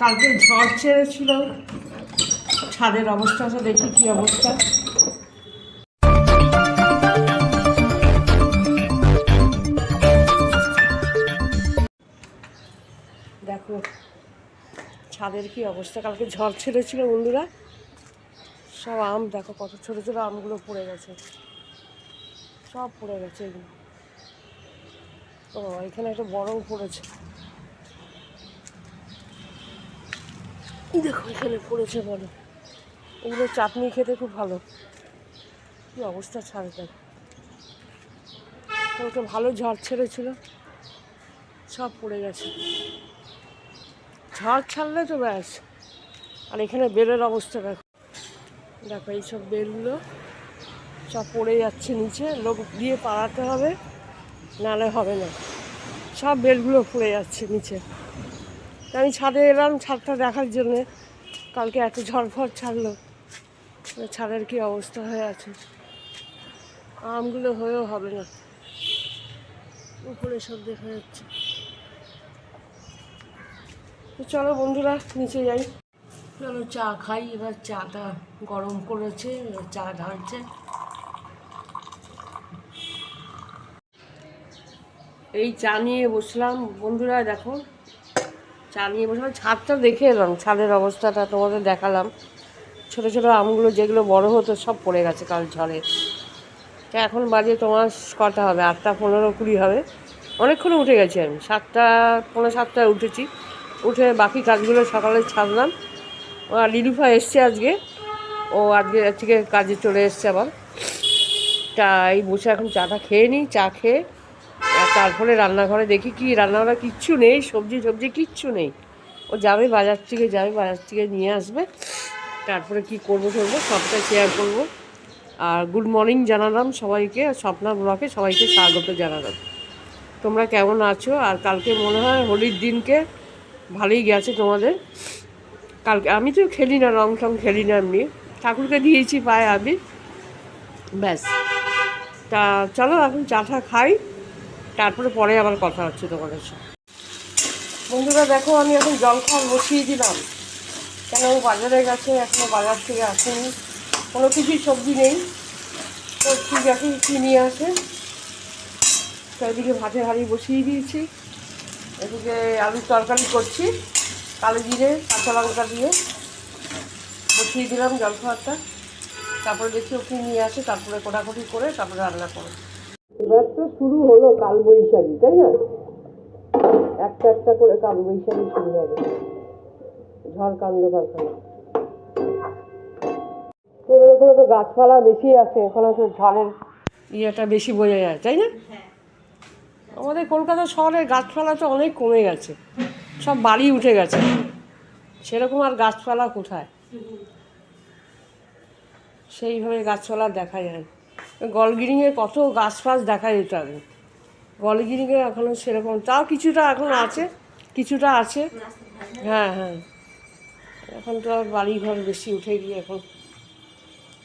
কালকে ঝড় ছেড়েছিল। ছাদের অবস্থাটা দেখি কি অবস্থা। দেখো, ছাদের কি অবস্থা? কালকে ঝড় ছেড়েছিল বন্ধুরা। সব আম, দেখো কত ছোট ছোট আমগুলো পড়ে গেছে। সব পড়ে গেছে এগুলো। ও, এখানে একটা বড়ও পড়েছে। দেখো, এখানে পড়েছে বলো। এগুলো চাটনি খেতে খুব ভালো। কী অবস্থা ছাড়ে দেখ কালকে ভালো ঝড় ছেড়েছিল? সব পড়ে গেছে। ঝড় ছাড়লে তো ব্যাস। আর এখানে বেলের অবস্থা দেখো। দেখো, এইসব বেলগুলো সব পড়ে যাচ্ছে নিচে। লোক দিয়ে পাড়াতে হবে, নালে হবে না। সব বেলগুলো পড়ে যাচ্ছে নিচে। আমি ছাদে এলাম, ছাদটা দেখার জন্যে। কালকে এত ঝড় ফড় ছাড়লো ছাদের কি অবস্থা হয়ে আছে? আমগুলো হয়েও হবে না। উপরে সব দেখা যাচ্ছে। চলো বন্ধুরা, নিচে যাই। চলো চা খাই। এবার চাটা গরম করেছে চা ঢালছে। এই চা নিয়ে বসলাম। বন্ধুরা, দেখো চা নিয়ে বসলাম ছাদটা দেখে এলাম, ছাদের অবস্থাটা তোমাদের দেখালাম। ছোট ছোট আমগুলো যেগুলো বড় হতো সব পড়ে গেছে কাল ঝড়ে। তা এখন বাজে তোমার কটা হবে? আটটা, পনেরো, কুড়ি হবে। অনেকক্ষণ উঠে গেছি আমি। সাতটা পনেরো সাতটায় উঠেছি। উঠে বাকি কাজগুলো সকালে ছাড়লাম। ও লিলুফা এসছে আজকে। ও আজকে থেকে কাজে চলে এসছে আবার। তা এই বসে এখন চাটা খেয়ে নিই, চা খেয়ে তারপরে রান্নাঘরে দেখি কি রান্নাঘরে কিচ্ছু নেই, সবজি সবজি কিচ্ছু নেই। ও যাবে বাজার থেকে, যাবে বাজার থেকে নিয়ে আসবে। তারপরে কি করব করব সবটা শেয়ার করব। আর গুড মর্নিং জানালাম সবাইকে, স্বপ্না ব্লকে সবাইকে স্বাগত জানালাম। তোমরা কেমন আছো? আর কালকে মনে হয় হোলির দিনকে ভালোই গেছে তোমাদের। কালকে আমি তো খেলি না, রং টং খেলি না এমনি। ঠাকুরকে দিয়েছি পায়ে আমি। ব্যাস। তা চলো এখন চাটা খাই। তারপরে পরে আবার কথা হচ্ছে তোমাদের সাথে বন্ধুরা, দেখো, আমি এখন জল খাওয়া বসিয়ে দিলাম। কেন বাজারে গেছে এখনও বাজার থেকে আসেনি। কোনো কিছুই সবজি নেই। তো ঠিক আছে, কী নিয়ে আসে? তো এদিকে ভাতের হাঁড়ি বসিয়ে দিয়েছি। এদিকে আলুর তরকারি করছি, কালো জিরে, কাঁচা লঙ্কা দিয়ে। বসিয়ে দিলাম জল খাওয়ারটা তারপরে দেখি ও কী নিয়ে আসে, তারপরে কোটাকুটি করে তারপরে রান্না করে এবার তো শুরু হলো কাল বৈশাখী তাই না? একটা একটা করে কাল বৈশাখী শুরু হবে। ঝড় কান্দ কারখানা তোদের ওখানে তো গাছপালা বেশি আছে ওখানে তো ঝড়ের ইয়েটা বেশি বোঝা যায়, তাই না? আমাদের কলকাতা শহরে গাছপালা তো অনেক কমে গেছে, সব বাড়ি উঠে গেছে। সেরকম আর গাছপালা কোথায়? সেইভাবে গাছপালা দেখা যায় গলগিরিংয়ে কত গাছ ফাছ দেখা যেত আগে। গলগিরিংয়ে এখনও সেরকম, তাও কিছুটা এখন আছে, কিছুটা আছে। হ্যাঁ হ্যাঁ। এখন তো আর বাড়ি ঘর বেশি উঠে গিয়ে এখন।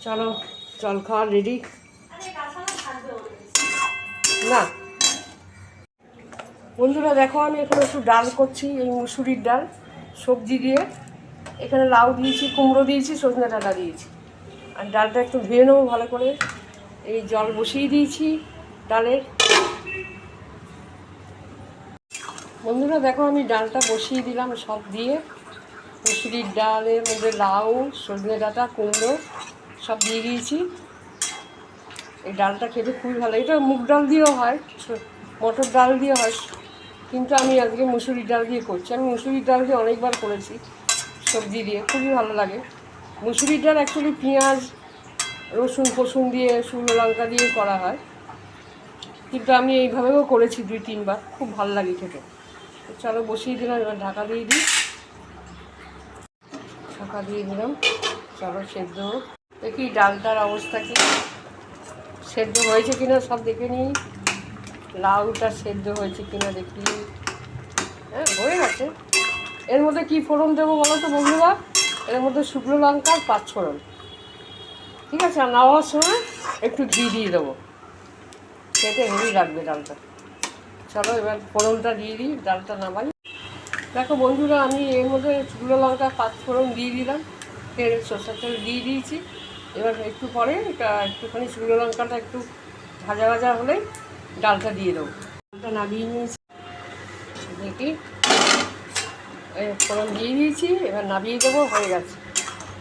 চলো, জল খাওয়া রেডি না। বন্ধুরা, দেখো আমি এখানে একটু ডাল করছি, এই মুসুরির ডাল, সবজি দিয়ে। এখানে লাউ দিয়েছি, কুমড়ো দিয়েছি, সজনে ডাটা দিয়েছি। আর ডালটা একটু ধুয়ে নেব ভালো করে। এই জল বসিয়ে দিয়েছি ডালের। বন্ধুরা, দেখো আমি ডালটা বসিয়ে দিলাম সব দিয়ে। মুসুরির ডালের মধ্যে লাউ, সজনে ডাঁটা, কুমড়ো সব দিয়ে দিয়েছি। এই ডালটা খেতে খুবই ভালো এটা মুগ ডাল দিয়েও হয়, মটর ডাল দিয়ে হয়, কিন্তু আমি আজকে মুসুরির ডাল দিয়ে করছি। আমি মুসুরির ডাল দিয়ে অনেকবার করেছি সবজি দিয়ে, খুবই ভালো লাগে। মুসুরির ডাল অ্যাকচুয়ালি পেঁয়াজ রসুন ফসুন দিয়ে, শুকনো লঙ্কা দিয়ে করা হয়। কিন্তু আমি এইভাবেও করেছি দুই, তিনবার। খুব ভালো লাগে খেতে। চলো বসিয়ে দিলাম, এবার ঢাকা দিয়ে দিই। ঢাকা দিয়ে দিলাম। চলো সেদ্ধ দেখি ডালটার অবস্থা কি। সেদ্ধ হয়েছে কিনা সব দেখে নিই। লাউটা সেদ্ধ হয়েছে কিনা দেখি। হ্যাঁ হয়ে গেছে। এর মধ্যে কি ফোড়ন দেবো বলো তো বন্ধুরা? এর মধ্যে শুকনো লঙ্কা আর পাঁচ ফোড়ন। ঠিক আছে, আর নামার সময় একটু ঘি দিয়ে দেবো। খেতে হেভি লাগবে ডালটা। চলো, এবার ফোড়নটা দিয়ে দিই, ডালটা নামাই। দেখো বন্ধুরা, আমি এর মধ্যে শুকনো লঙ্কা পাঁচফোড়ন দিয়ে দিলাম। ফের সরষের তেল দিয়ে দিয়েছি। এবার একটু পরে এটা একটুখানি শুকনো লঙ্কাটা একটু ভাজা ভাজা হলে ডালটা দিয়ে দেবো। ডালটা নামিয়ে নিয়েছি। দেখি। ফোড়ন দিয়ে দিয়েছি, এবার নামিয়ে দেবো, হয়ে গেছে।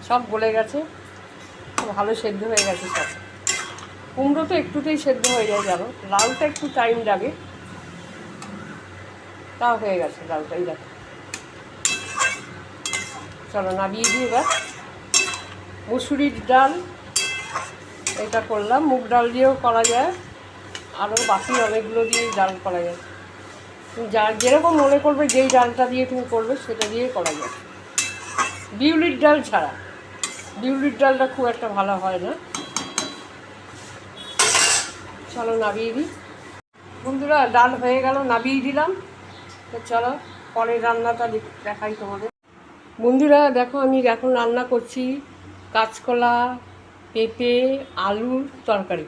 সব গলে গেছে। ভালো সেদ্ধ হয়ে গেছে সব। কুমড়ো তো একটুতেই সেদ্ধ হয়ে যায়, জানো? লাউটা একটু টাইম লাগে। তাও হয়ে গেছে ডালটাই দেখো। চলো, নামিয়ে দিই এবার। মুসুরির ডাল, এটা করলাম। মুগ ডাল দিয়েও করা যায়। আরও বাকি অনেকগুলো দিয়ে ডাল করা যায়। তুমি যা, যেরকম মনে করবে, যেই ডালটা দিয়ে তুমি করবে, সেটা দিয়ে করা যায়। বিউলির ডাল ছাড়া। বিউলির ডালটা খুব একটা ভালো হয় না। চলো নামিয়ে দিই। বন্ধুরা, ডাল হয়ে গেল, নামিয়ে দিলাম। তো চলো, পরের রান্নাটা দেখাই তোমাদের। বন্ধুরা, দেখো আমি এখন রান্না করছি কাঁচকলা, পেঁপে আলুর তরকারি।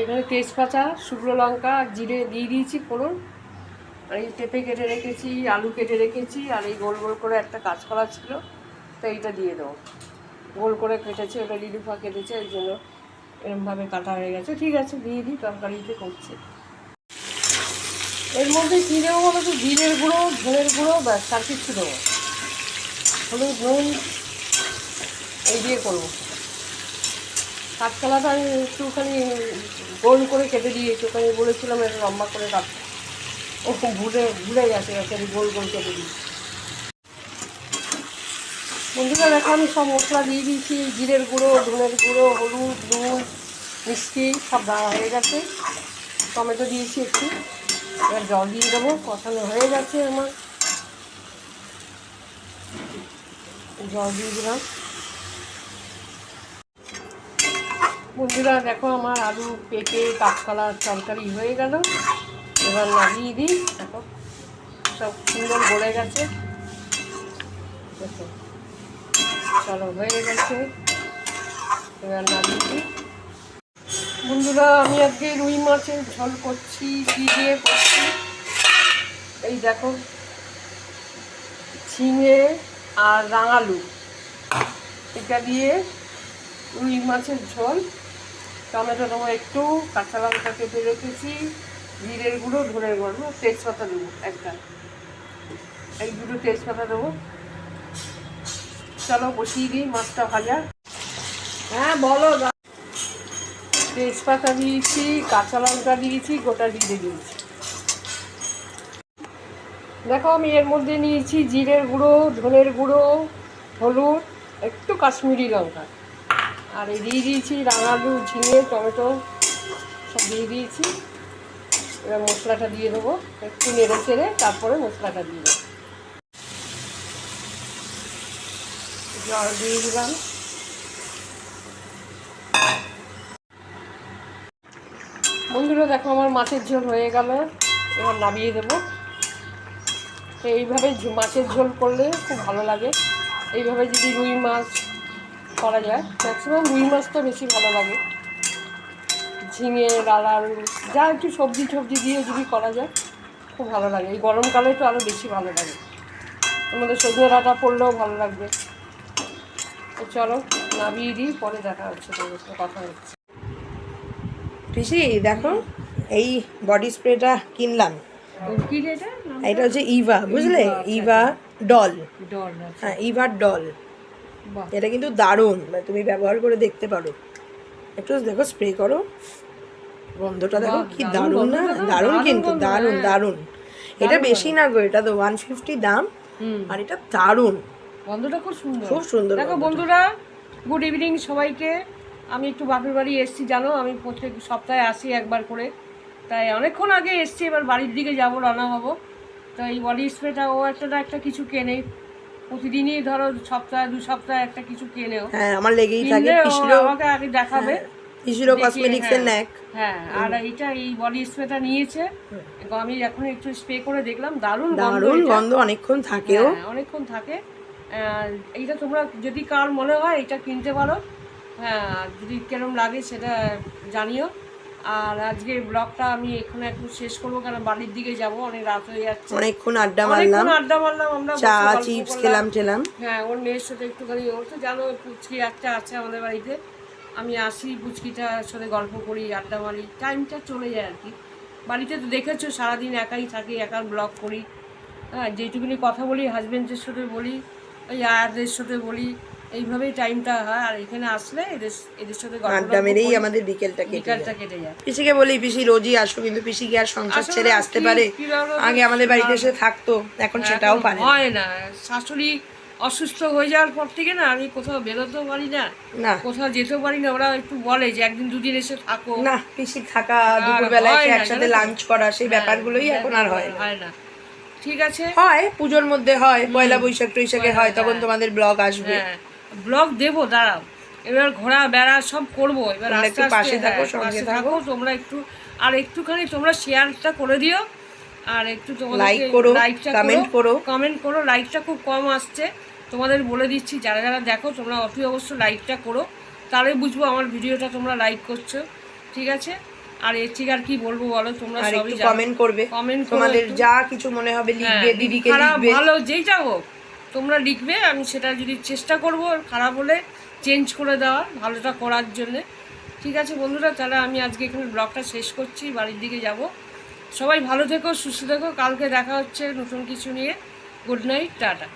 এখানে তেজপাতা, শুকনো লঙ্কা, জিরে দিয়ে দিয়েছি ফোড়ন। আর এই পেঁপে কেটে রেখেছি, আলু কেটে রেখেছি, আর এই গোল গোল করে একটা কাঁচকলা ছিল। তো এইটা দিয়ে দেবো। গোল করে কেটেছে, ওটা লিলুফা কেটেছে, ওই জন্য এরমভাবে কাটা হয়ে গেছে। ঠিক আছে, দিয়ে দিই, তরকারিতে করছে। এর মধ্যে কী দেবো বলো তো? জিরের গুঁড়ো, ধনের গুঁড়ো, ব্যাস, আর কিচ্ছু দেবো হলুদ, নুন, এই দিয়ে করব। কাঁচকলাটা আমি একটুখানি গোল করে কেটে দিয়েছি ওখানে বলেছিলাম, এটা লম্বা করে কাটতে ও, ভুলে ভুলে গেছে ওখানে গোল গোল কেটে দিয়েছি। বন্ধুরা, দেখো আমি সব মশলা দিয়ে দিয়েছি। জিরের গুঁড়ো, ধনের গুঁড়ো, হলুদ, নুন, মিষ্টি, সব দেওয়া হয়ে গেছে। টমেটো দিয়েছি একটু। এবার জল দিয়ে দেবো। কষানো হয়ে গেছে আমার। জল দিয়ে দিলাম। বন্ধুরা, দেখো আমার আলু পেঁপে, কাঁচকলার তরকারি হয়ে গেল। এবার লাগিয়ে দিই। দেখো, সব সুন্দর গলে গেছে। দেখো। চলো, হয়ে গেছে। এবার নামিয়ে দিই। বন্ধুরা, আমি আজকে রুই মাছের ঝোল করছি দিয়ে করছি? এই দেখো, ঝিঙে আর রাঙালু। এটা দিয়ে রুই মাছের ঝোল। টমেটো দেবো একটু, কাঁচা লঙ্কা কেটে রেখেছি। জিরের গুঁড়ো ধরে গুঁড়ো তেজপাতা দেবো একটা এই দুটো তেজপাতা দেবো। চলো বসিয়ে দিই মাছটা ভাজা। হ্যাঁ বলো তেজপাতা দিয়েছি, কাঁচা লঙ্কা দিয়েছি, গোটা জিরে দিয়েছি। দেখো, আমি এর মধ্যে নিয়েছি জিরের গুঁড়ো, ধনের গুঁড়ো, হলুদ, একটু কাশ্মীরি লঙ্কা। আর এই দিয়ে দিয়েছি রাঙালু ঝিঙে, টমেটো, সব দিয়ে দিয়েছি। এবার মশলাটা দিয়ে দেবো, একটু নেড়ে চেড়ে তারপরে মশলাটা দিয়ে দেবো। জল দিয়ে দিলাম। বন্ধুরা, দেখো আমার মাছের ঝোল হয়ে গেল। এবার নামিয়ে দেবো। তো এইভাবে মাছের ঝোল করলে খুব ভালো লাগে। এইভাবে যদি রুই মাছ করা যায় ম্যাক্সিমাম রুই মাছটা বেশি ভালো লাগে। ঝিঙে ডাল যা একটু সবজি টবজি দিয়ে যদি করা যায়, খুব ভালো লাগে। এই গরমকালে তো আরও বেশি ভালো লাগে। মধ্যে সজনে ডাঁটা পড়লেও ভালো লাগবে। চলো নামিয়ে দিই পরে দেখা হচ্ছে তোমাদের সাথে কথা হচ্ছে। পিসি দেখো এই বডি স্প্রেটা কিনলাম। এটা? হচ্ছে ইভা বুঝলে? ইভা ডল হ্যাঁ ইভার ডল এটা কিন্তু দারুণ মানে তুমি ব্যবহার করে দেখতে পারো। একটু দেখো স্প্রে করো। গন্ধটা দেখো কি দারুণ না? দারুণ কিন্তু দারুণ হ্যাঁ। দারুণ। এটা বেশি না গো এটা তো ওয়ান ফিফটি দাম। আর এটা দারুণ। গন্ধটা খুব সুন্দর। খুব সুন্দর দেখো বন্ধুরা গুড ইভিনিং সবাইকে। আমি একটু বাপের বাড়ি এসেছি জানো? আমি প্রত্যেক সপ্তাহে আসি একবার করে। তাই অনেকক্ষণ আগে এসেছি এবার বাড়ির দিকে যাব রান্না হব। তো এই বডি স্প্রেটা ও একটা না একটা কিছু কেনে। প্রতিদিনই ধরো সপ্তাহে দু সপ্তাহে একটা কিছু কেনেও হ্যাঁ আমার লেগেই থাকে আমাকে আগে দেখাবে। পিসিরও দেখি, কসমেটিক্সের হ্যাঁ। ন্যাক হ্যাঁ আর এইটা এই বডি স্প্রেটা নিয়েছে। আমি এখন একটু স্প্রে করে দেখলাম দারুণ গন্ধ দারুণ গন্ধ অনেকক্ষণ থাকেও। হ্যাঁ, অনেকক্ষণ থাকে। এইটা তোমরা যদি কার মনে হয় এটা কিনতে পারো। হ্যাঁ আর যদি কেরম লাগে সেটা জানিও। আর আজকে ব্লগটা আমি এখানে একটু শেষ করব কারণ বাড়ির দিকে যাব অনেক রাত হয়ে যাচ্ছে। অনেকক্ষণ আড্ডা মারলাম। আড্ডা মারলাম আমরা চা চিপস খেলাম খেলাম হ্যাঁ ওর মেয়ের সাথে একটুখানি ওর তো জানো পুচকি একটা আছে আমাদের বাড়িতে। আমি আসি পুচকিটার সাথে গল্প করি আড্ডা মারি। টাইমটা চলে যায় আর কি। বাড়িতে তো দেখেছ সারাদিন একাই থাকি একা ব্লগ করি। হ্যাঁ যেটুকুনি কথা বলি হাজবেন্ডের সাথে বলি। ওই আয়ারদের সাথে বলি এইভাবেই টাইমটা হয়। আর এখানে আসলে এদের এদের সাথে আড্ডা মেরেই আমাদের বিকেলটা কেটে যায়। কেটে যায়। পিসিকে বলি পিসি রোজই আসো কিন্তু পিসি কি আর সংসার ছেড়ে আসতে পারে। আগে আমাদের বাড়িতে এসে থাকতো এখন সেটাও পারে হয় না। শাশুড়ি অসুস্থ হয়ে যাওয়ার পর থেকে না আমি কোথাও বেরোতেও পারি না। না। কোথাও যেতেও পারি না। ওরা একটু বলে যে একদিন দুদিন এসে থাকো। না পিসি থাকা দুপুরবেলায় হয় একসাথে লাঞ্চ করা সেই ব্যাপারগুলোই এখন আর হয় হয় না। ঠিক আছে? হয় পুজোর মধ্যে হয় পয়লা বৈশাখ টৈশাখে হয় তখন তোমাদের ব্লগ আসবে। হ্যাঁ ব্লগ দেবো দাঁড়াও। এবার ঘোরা বেড়া সব করব এবার তোমরা একটু পাশে থাকো, হ্যাঁ, সঙ্গে থাকো। তোমরা একটু আর একটুখানি তোমরা শেয়ারটা করে দিও আর একটু তোমাদের Like করো, লাইকটা comment করো। কমেন্ট করো লাইকটা খুব কম আসছে তোমাদের বলে দিচ্ছি যারা যারা দেখো তোমরা অতি অবশ্য লাইকটা করো তাহলে বুঝব আমার ভিডিওটা তোমরা লাইক করছ ঠিক আছে? আর এর থেকে আর কি বলব বলো? তোমরা সবই একটু কমেন্ট করবে। কমেন্ট তোমাদের যা কিছু মনে হবে লিখবে দিদিকে লিখবে। ভালো যেইটা হোক তোমরা লিখবে আমি সেটা যদি চেষ্টা করব খারাপ হলে চেঞ্জ করে দেওয়ার ভালোটা করার জন্যে। ঠিক আছে বন্ধুরা তাহলে আমি আজকে এখানে ব্লগটা শেষ করছি বাড়ির দিকে যাব। সবাই ভালো থেকো সুস্থ থেকো কালকে দেখা হচ্ছে নতুন কিছু নিয়ে। Good night tata.